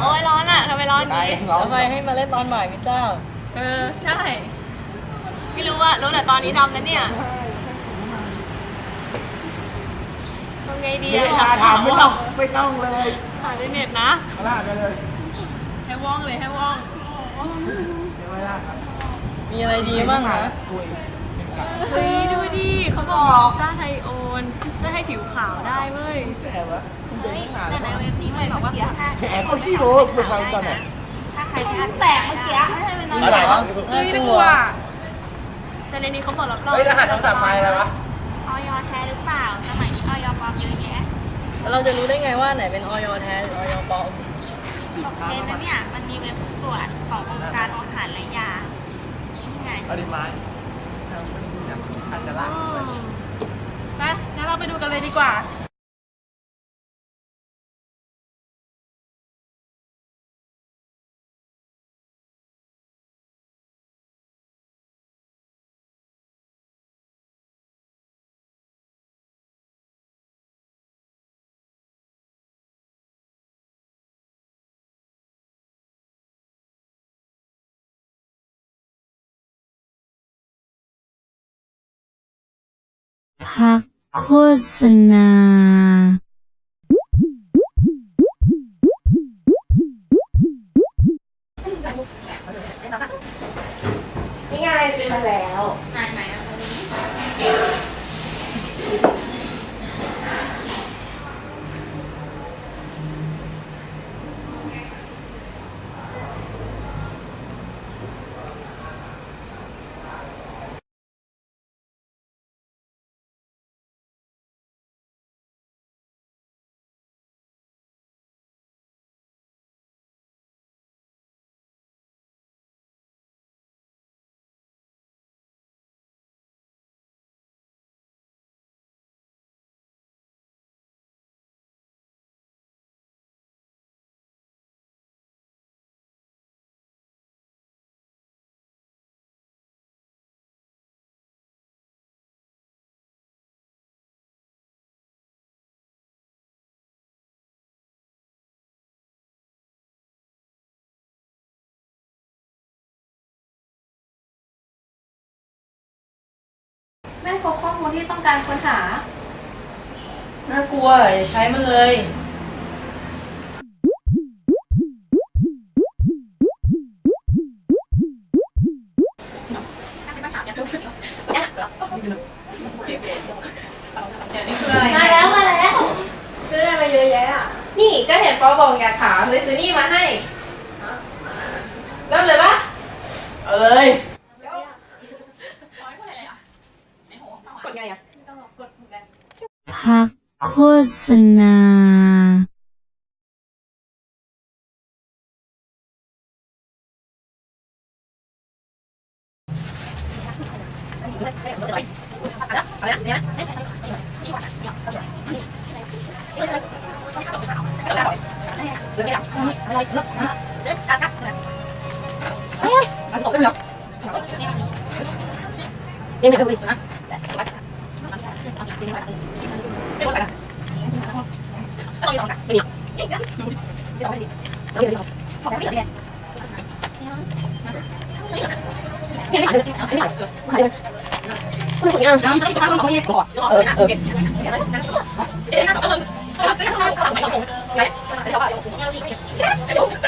โอ้ยร้อนอะทำไมร้อนอย่างนี้ทำไมให้มาเล่นตอนบ่ายมิเจ้า เออ ใช่ ไม่รู้ว่ารู้แต่ตอนนี้ทำนั้นเนี่ยทำไงดีไม่อะถามไม่ต้องไม่ต้องเลยถามใเน็ตนะพลาดไปเลยให้ว่องเลยให้ว่อง ใช่ไหมล่ะครับมีอะไรดีมั่งคะ อะเฮ้ยดูดิเขาบอกว่าต้าไทโอนช่วให้ผิวขาวได้เว้ย แต่ว่าแต่ในเว็บนี้มันบอกว่าถ้าแอบเขาขี้โม้คุณฟังตอนไหนถ้าใครที่แตกเมื่อกี้ไม่ใช่มันอะไรวะเฮ้ยจังหวแต่ในนี้เขาบอกรับรองเฮ้ยรหัสทรศัพท์ไปแล้ววะออยแท้หรือเปล่าสมัยนี้ออยปลอมเยอะแยะเราจะรู้ได้ไงว่าไหนเป็นออยแท้หรือออยปลอมตกเกณฑ์นะเนี่ยมันมีเว็บตรวจขององค์การอาหารและยานี่ไงปริมาณ อาจจะากไปงั้นเราไปดูกันเลยดีกว่า hak senang. ไม่พบข้อมูลที่ต้องการค้นหา น่ากลัวอย่าใช้มันเลย มาแล้วมาแล้วซื้ไรมาเยอะแยะอะนี่ก็เห็นปอบอกอยากถามเลยซื้อนี่มาให้เริ่มเลยปะเอาเลย พักโฆษณา Em mẹ không đi. ไม่อมอะไม่ยอมไม่ยอมไม่ยอมไม่ยอมบอกแล้วไม่ยอมแน่ไม่หาเลยไม่หาเลยไม่หาเลยคุณผู้ชม่ะเออเออเออ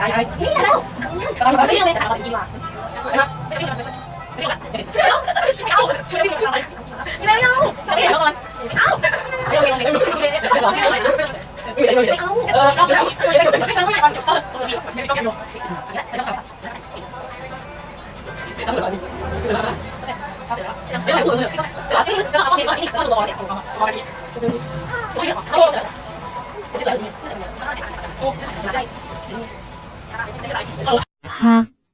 ได้ไอ้เฮ้ยแล้วเราไม่ยังไม่ถามว่ากี่วันไม่เอาไม่เอา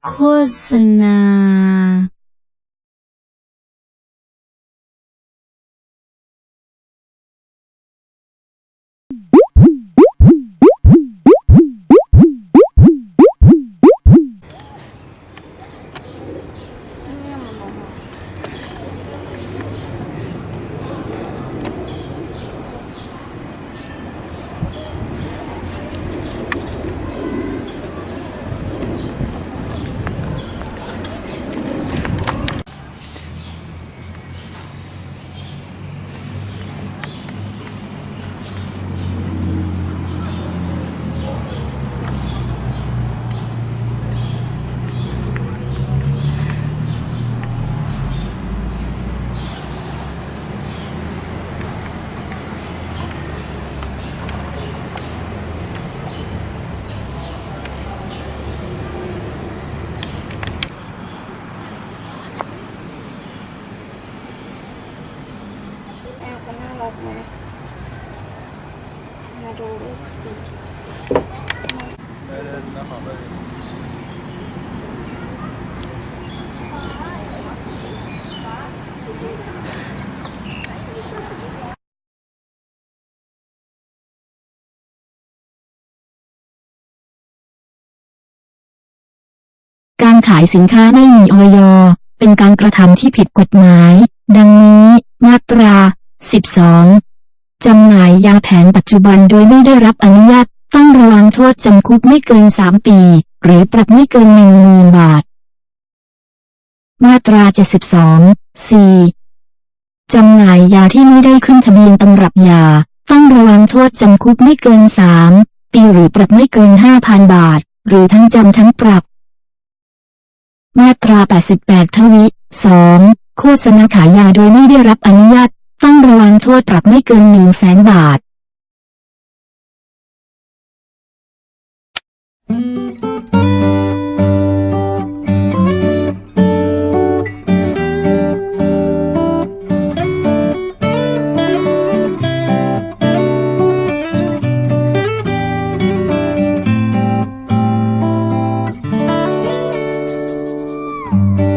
โฆษณา แอลก็น่ารักไหมมาดูลูกสิ เดินแล้วขอไป การขายสินค้าไม่มีออยเป็นการกระทำที่ผิดกฎหมาย ดังนี้ มาตรา 12 จำหน่ายยาแผนปัจจุบันโดยไม่ได้รับอนุญาต ต้องระวังโทษจำคุกไม่เกิน 3 ปี หรือปรับไม่เกิน10,000บาท มาตรา 72 4 จำหน่ายยาที่ไม่ได้ขึ้นทะเบียนตำรับยา ต้องระวังโทษจำคุกไม่เกิน 3 ปีหรือปรับไม่เกิน 5,000 บาท หรือทั้งจำทั้งปรับ มาตรา 88 ทวิ 2 โฆษณาขายยาโดยไม่ได้รับอนุญาต ต้องระวังโทษปรับไม่เกิน1 0 0 0 0แสนบาท you